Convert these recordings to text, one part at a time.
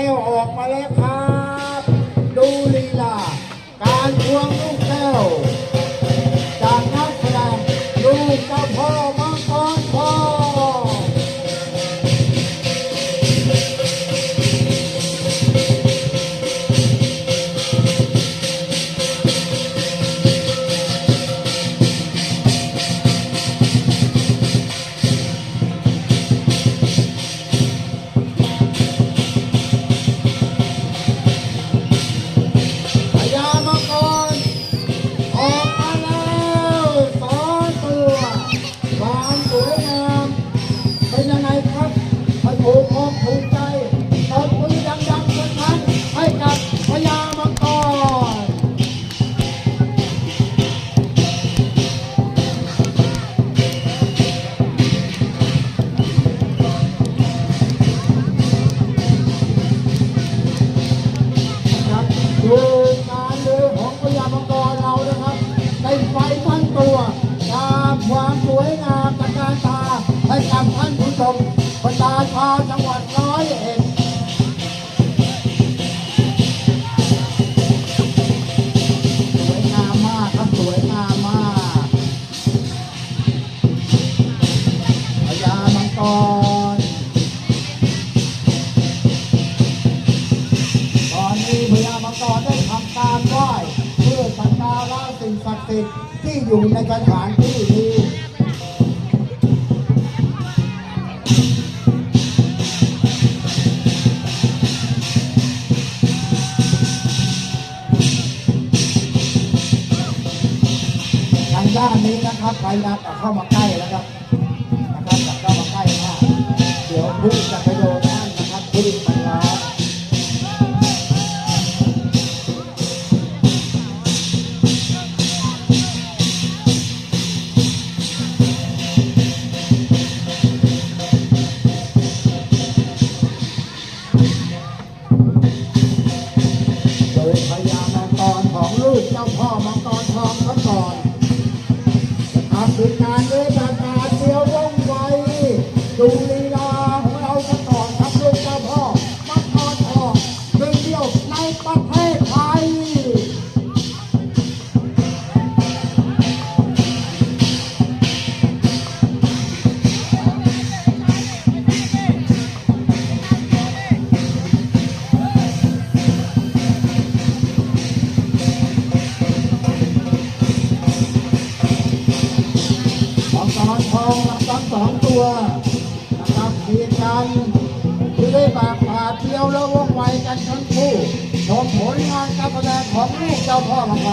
แก้วออกมาแล้วครับ นะครับพยกับเข้ามาใกล้แล้วครับนะครับกับเข้ามาใกล้นะฮะเดี๋ยวพุ่งจะ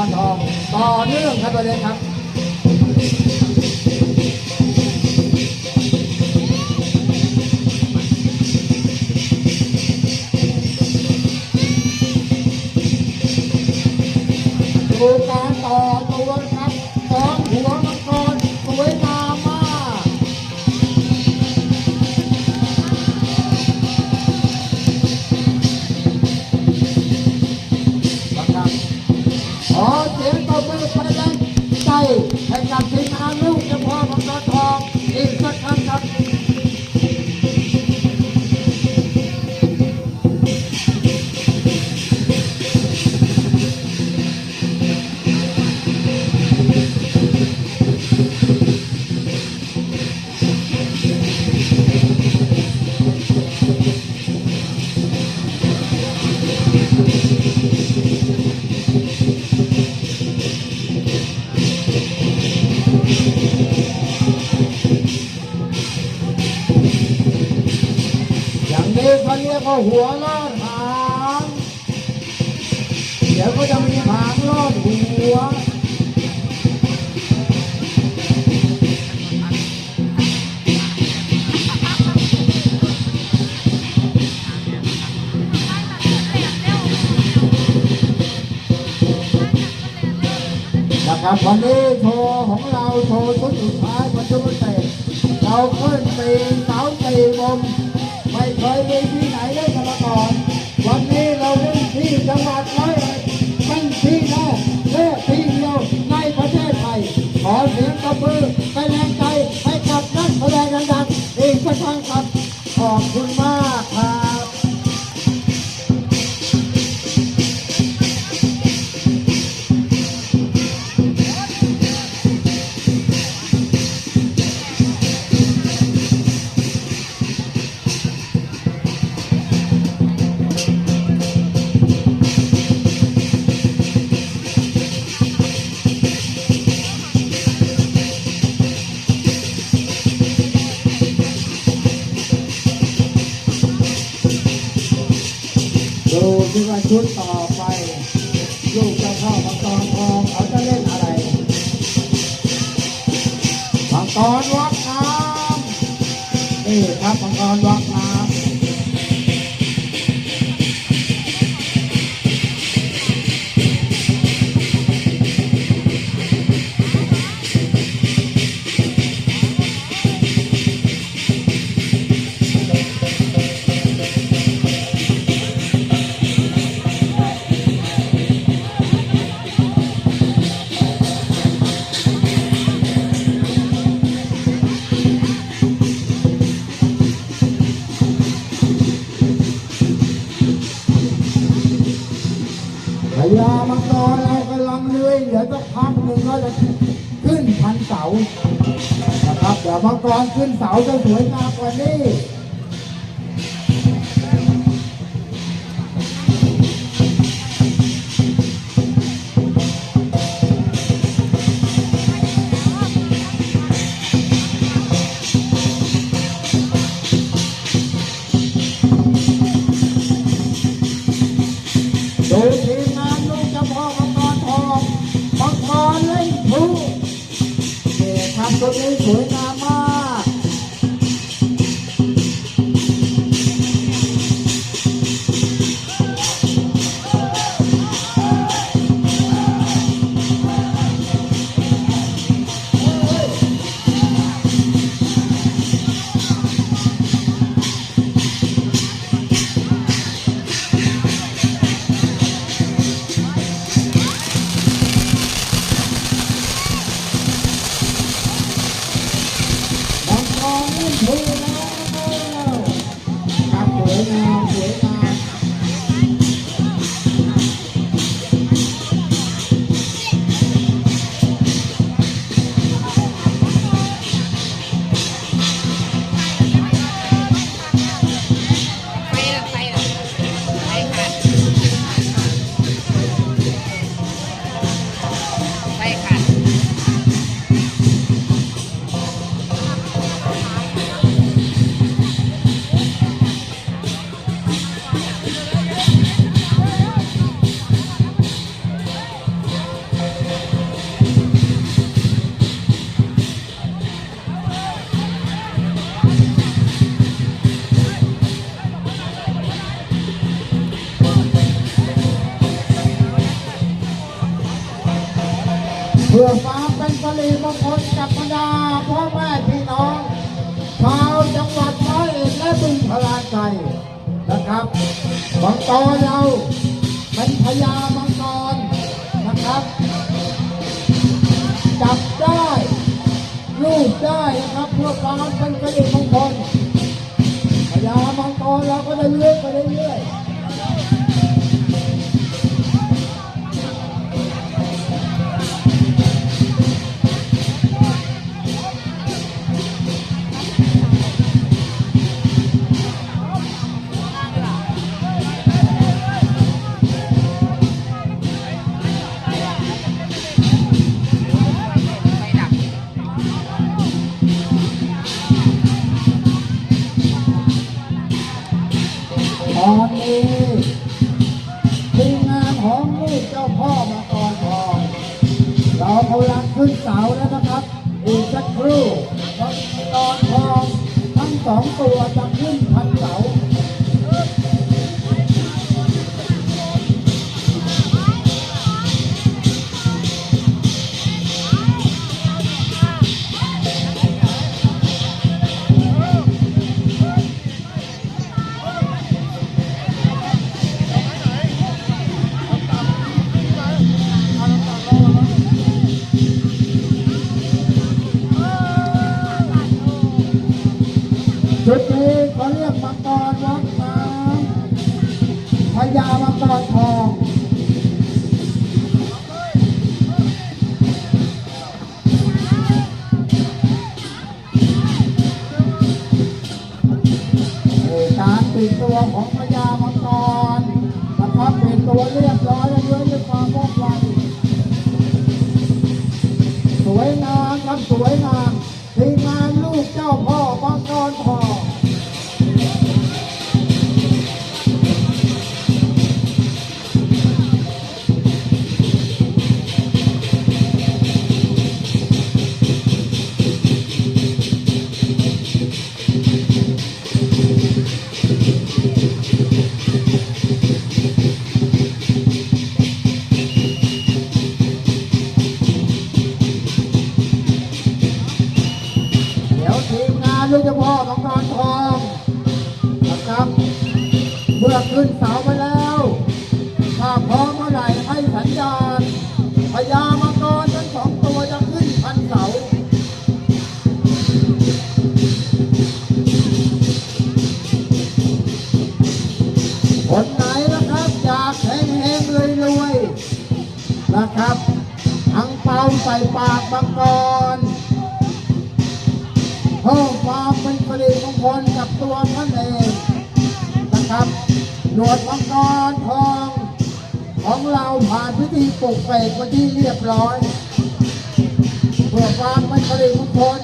รทองต่อเนื่องครับประเด็นครับ หัวลอดหางเดี๋ยวก็จะมีหางลอดหัวนะครับวันนี้โชว์ของเราโชว์สุดท้ายวันชุดเตะเราขึ้นตีเสาตีมุม มือไปแรงใจให้กับนักแสดงดังๆอีกสักครั้งครับขอบคุณมาก ช่ว่าชุดต่อไป ลูกเจ้าพ่อมังกรทอง เดี๋ยวมังกรขึ้นเสาจะสวยงามกว่านี้ดูทีมงานลูกจ้าพ่อมังกรทองมังกรเล่นพลุนี่ครับตัวนี้สวยงาม มังกรเราเป็นพญามังกรนะครับ จับได้ลูกได้นะครับเพื่อความเป็นสิริมงคลพญามังกรเราก็จะเลื้อย สองตัวจะขึ้นพัน นะครับปิดเรียบร้อยแล้วด้วยด้วยความว่องไวสวยงามครับสวยงาม นะครับอังเปาใส่ปากบางกรเพิ่มความเป็นผลิตมงคลกับตัวท่านเองนะครับหนวดมังกรทองของเราผ่านพิธีปลุกเสกมาที่เรียบร้อยเพื่อความเป็นผลิตมงคล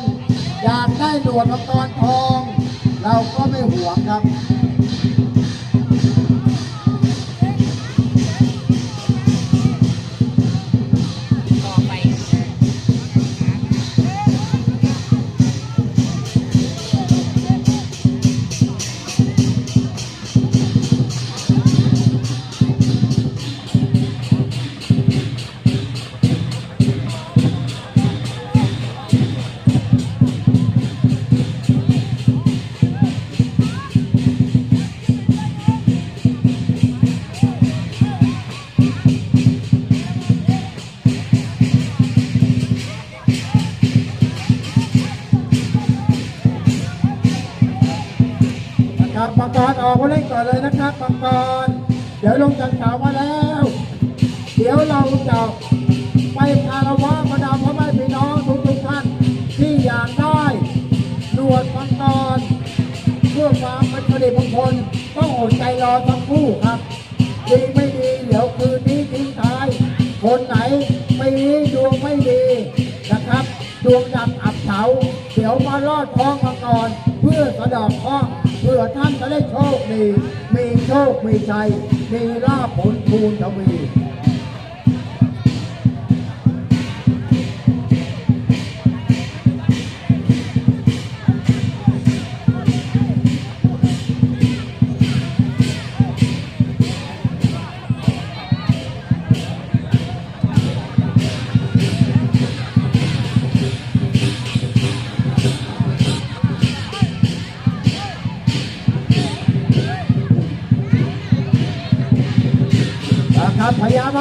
อยากได้หนวดมังกรทอง เราก็ไม่หวงครับ ออกมาเล่นก่อนเลยนะครับมังกร เดี๋ยวลงจันข่ามาแล้ว เดี๋ยวเราจะไปคารวะบรรดาพ่อแม่พี่น้องทุกทุกท่านที่อยากได้หนวดมังกรเพื่อความเป็นประเดมงคลต้องอดใจรอสักครู่ครับดีไม่ดีเดี๋ยวคืนนี้ทิ้งท้าย คนไหนปีนี้ดวงไม่ดีนะครับดวงดำอับเฉาเดี๋ยวมาลอดท้องมาก่อนเพื่อสะดอกข้อง เพื่อท่านจะได้โชคดี มีโชค มีชัย มีลาภผลภูณทวี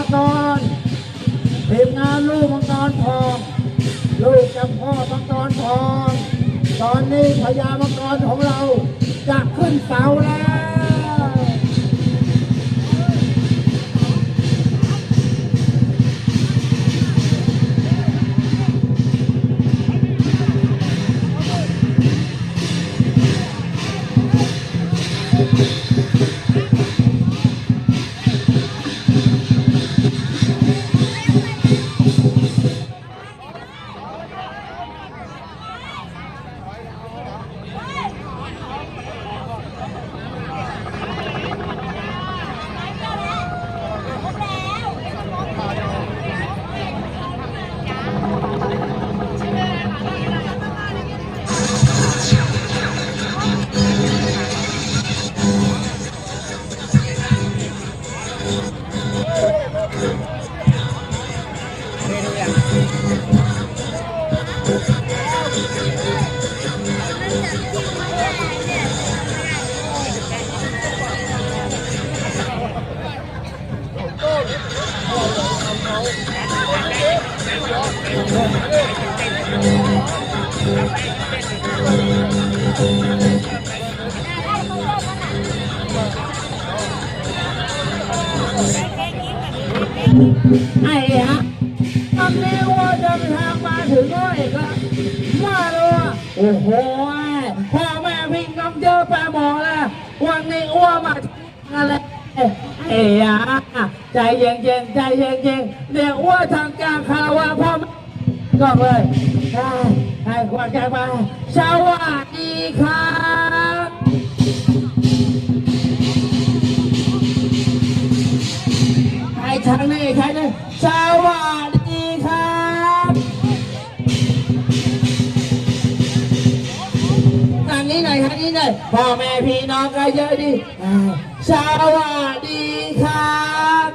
งกรทีมงานลูกมังกรทอง ลูกจากพ่อมังกรทอง ตอนนี้พญามังกรของเราจะขึ้นเสาแล้ว ไอ้ฮะตอนนี้ว่าเดินทางมาถึงร้อยเอ็วมาเลยโอ้โหพ่อแม่พี่น้องเจอแปรบอกแล้ววันนี้อ้วมาอะไรไอ้ยาใจเย็นๆใจเย็นๆเดี๋ยวอ้วทางการคารวะพ่อแม่ก็เลยให้ให้ความใจไปสวัสดีครั พ่อแม่พี่น้องก็เยอะดิอ่าสวัสดีครับ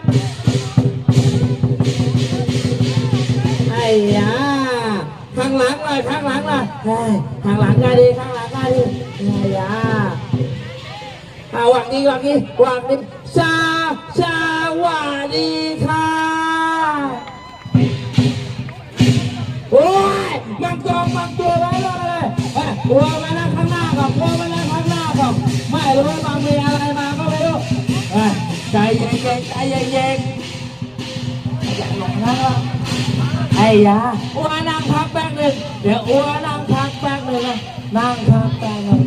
ไอ้ยาข้างหลังเลยข้างหลังเลยเฮ้ข้างหลังก็ดีข้างหลังก็ดีไอ้ยาอ่าวังนี้วังนี้วังนี้ชาชาวัสดีค่ะโอ้ยมันกองมันตัวไว้เลยเอ้ย มานั่งข้างหน้าก่อนกลัวมอนไม่รู้ว่ามันมีอะไรมาก็ไม่รู้เอ้ใจเย็นๆใจเย็นๆอย่าหลงนะไอ้ยาอ้วนนั่งพักแป๊บหนึ่งเดี๋ยวอ้วนนั่งพักแป๊บหนึ่งนะนั่งพักแป๊บหนึ่ง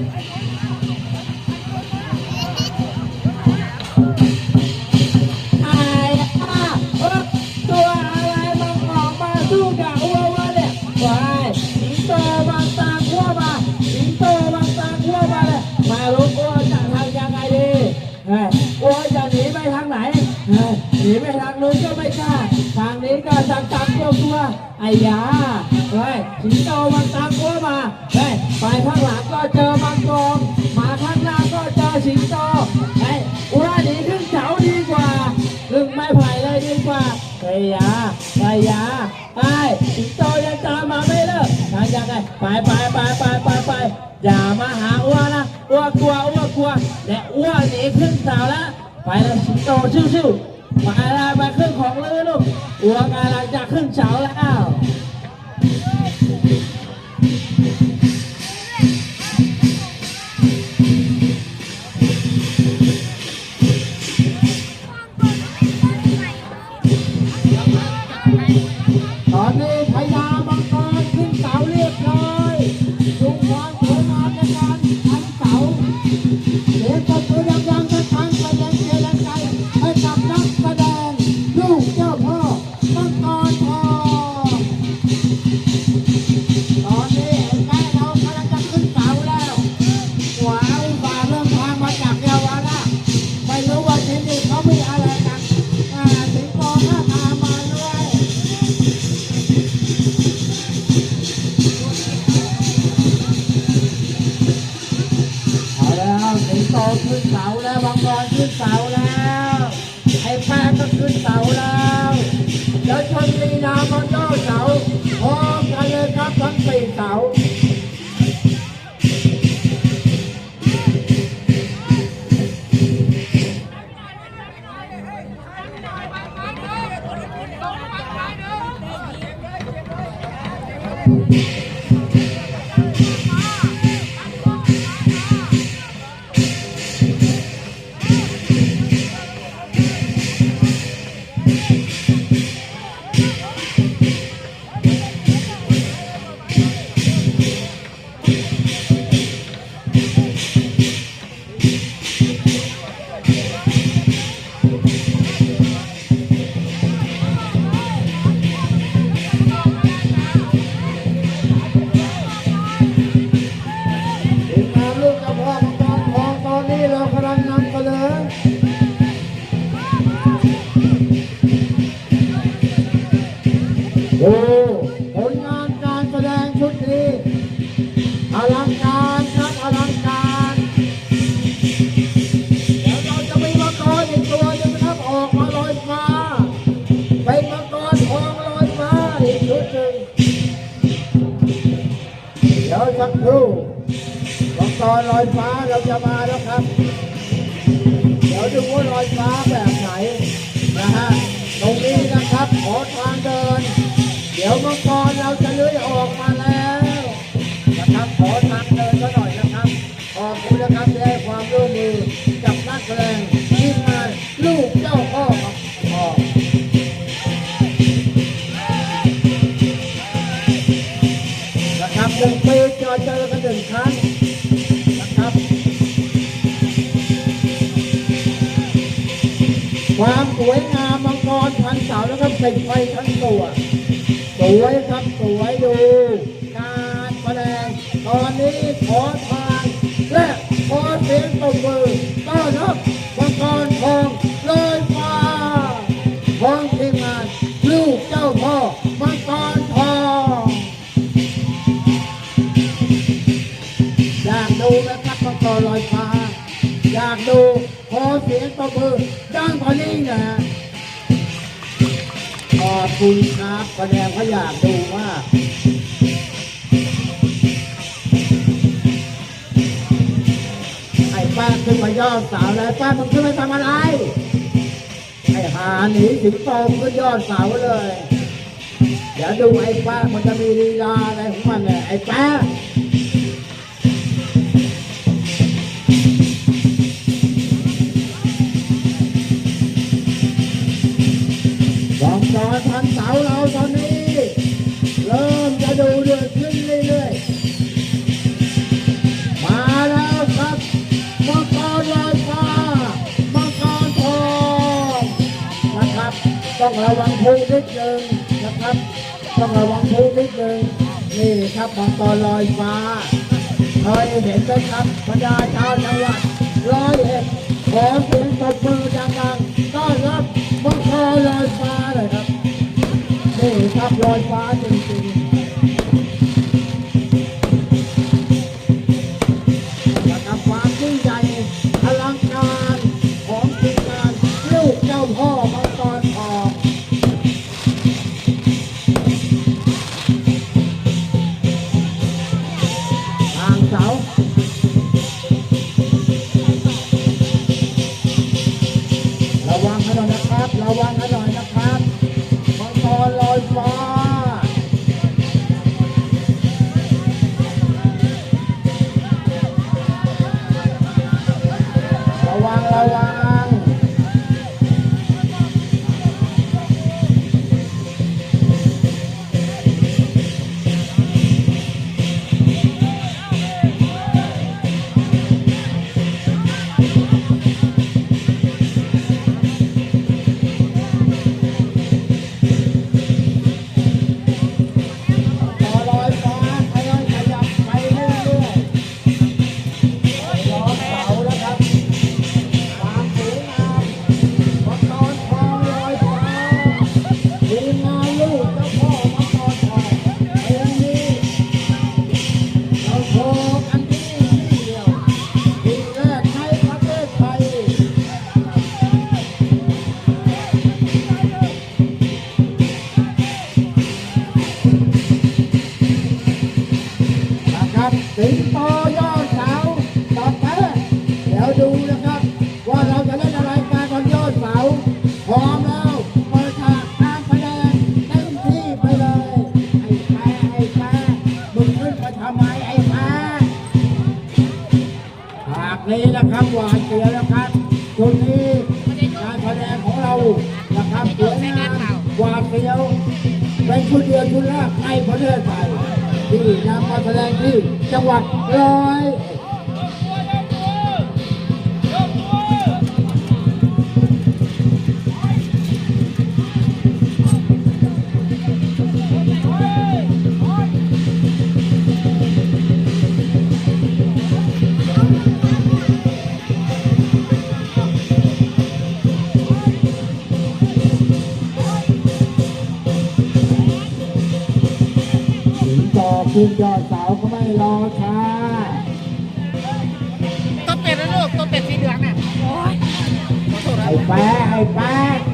หนีไปทางนู้นก็ไม่กล้า ทางนี้ก็จังจังกลัวกลัวไอ้ยาเฮ้ยสิงโตบางตาขั้วมาเฮ้ยไปข้างหลังก็เจอมังกรมาข้างหน้าก็เจอสิงโตเฮ้ยอ้วนหนีขึ้นเขาดีกว่าลึงไม้ไผ่เลยดีกว่าไอ้ยาไอ้ยาไอ้สิงโตยังตามมาไม่เลิกทางยังไงไปไปไปไปไปไปอย่ามาหาอ้วนนะอ้วนกลัวอ้วนกลัวและอ้วนหนีขึ้นเสาแล้วไปแล้วสิงโตชิวๆ ไรมาเครื่องของเลยลูกอ้วกำลังจะไร อยฟ้าเราจะมาแล้วครับ เดี๋ยวดูว่าลอยฟ้าแบบไหนนะฮะ ตรงนี้นะครับขอทางเดิน เดี๋ยวมังกร เสาแล้วก็ติดไฟทั้งตัวสวยครับสวยดูการแสดงตอนนี้ขอทานและขอเสียงตบมือต้อนรับมังกรทองลอยฟ้าของทีมงานลูกเจ้าพ่อมังกรทองอยากดูนะครับมังกรลอยฟ้าอยากดูขอเสียงตบมือดังกว่านี้นะ คุณครับแสดงเขาอยากดูว่าไอ้ป้าขึ้นมายอดสาวแล้วป้ามึงขึ้นไปทำอะไร ไอ้หาหนีถึงโตมก็ยอดสาวเลย เดี๋ยวดูไอ้ป้ามันจะมีลีลาอะไรของมันเนี่ยไอ้ป้าาเสาเราตอนนี้ เริ่มจะดูเดือดขึ้นเรื่อยๆ มาแล้วครับมังกรลอยฟ้ามังกรทองนะครับ ต้องระวังพุงนิดนึงนะครับ ต้องระวังพุงนิดนึงนี่ครับมังกรลอยฟ้าเคยเห็นไหมครับบรรดาชาวจังหวัดร้อยเอ็ดขอเสียงตบมือดังๆต้อนรับมังกรลอยฟ้าเลยครับ นี่ครับลอยฟ้าจริงๆนะครับความยิ่งใหญ่อลังการของทีมงานลูกเจ้าพ่อมังกรทองทางเสาระวังให้หน่อยนะครับ ระวังให้หน่อย ขึ้นยอดเสาก็ไม่รอช้าต้นเป็ดนะลูกต้นเป็ดสีเหลืองน่ะโอ้ยไอ้แป๊ะไอ้แป๊ะ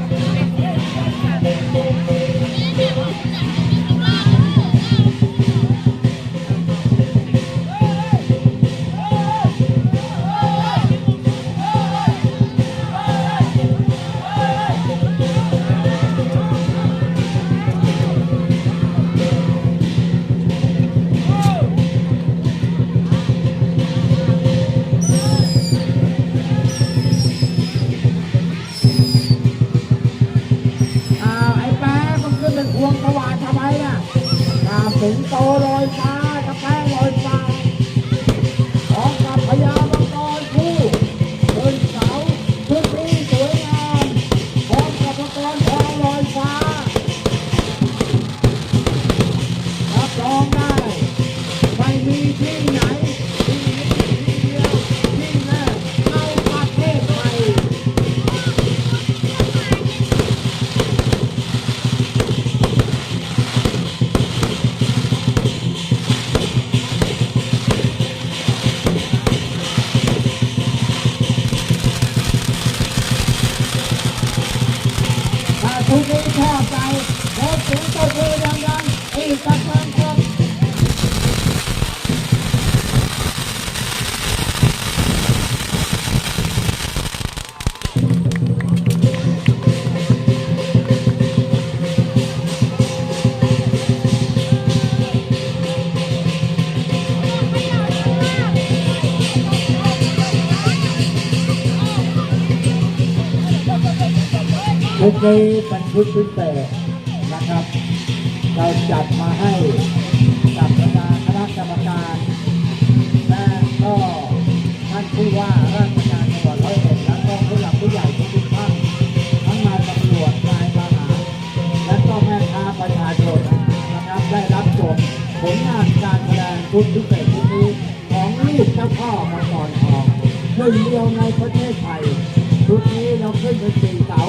นี้เป็นชุดพิเศษนะครับ เราจัดมาให้กับบรรดาคณะกรรมการ และก็ท่านผู้ว่าราชการจังหวัดร้อยเอ็ดและก็ผู้หลักผู้ใหญ่ทุกท่านทั้งนายตำรวจนายทหารและก็แม่ค้าประชาชนนะครับ ได้รับชมผลงานการแสดงชุดพิเศษชุดนี้ของลูกเจ้าพ่อมังกรทองหนึ่งเดียวในประเทศไทยชุดนี้เราขึ้นเป็นสี่เสา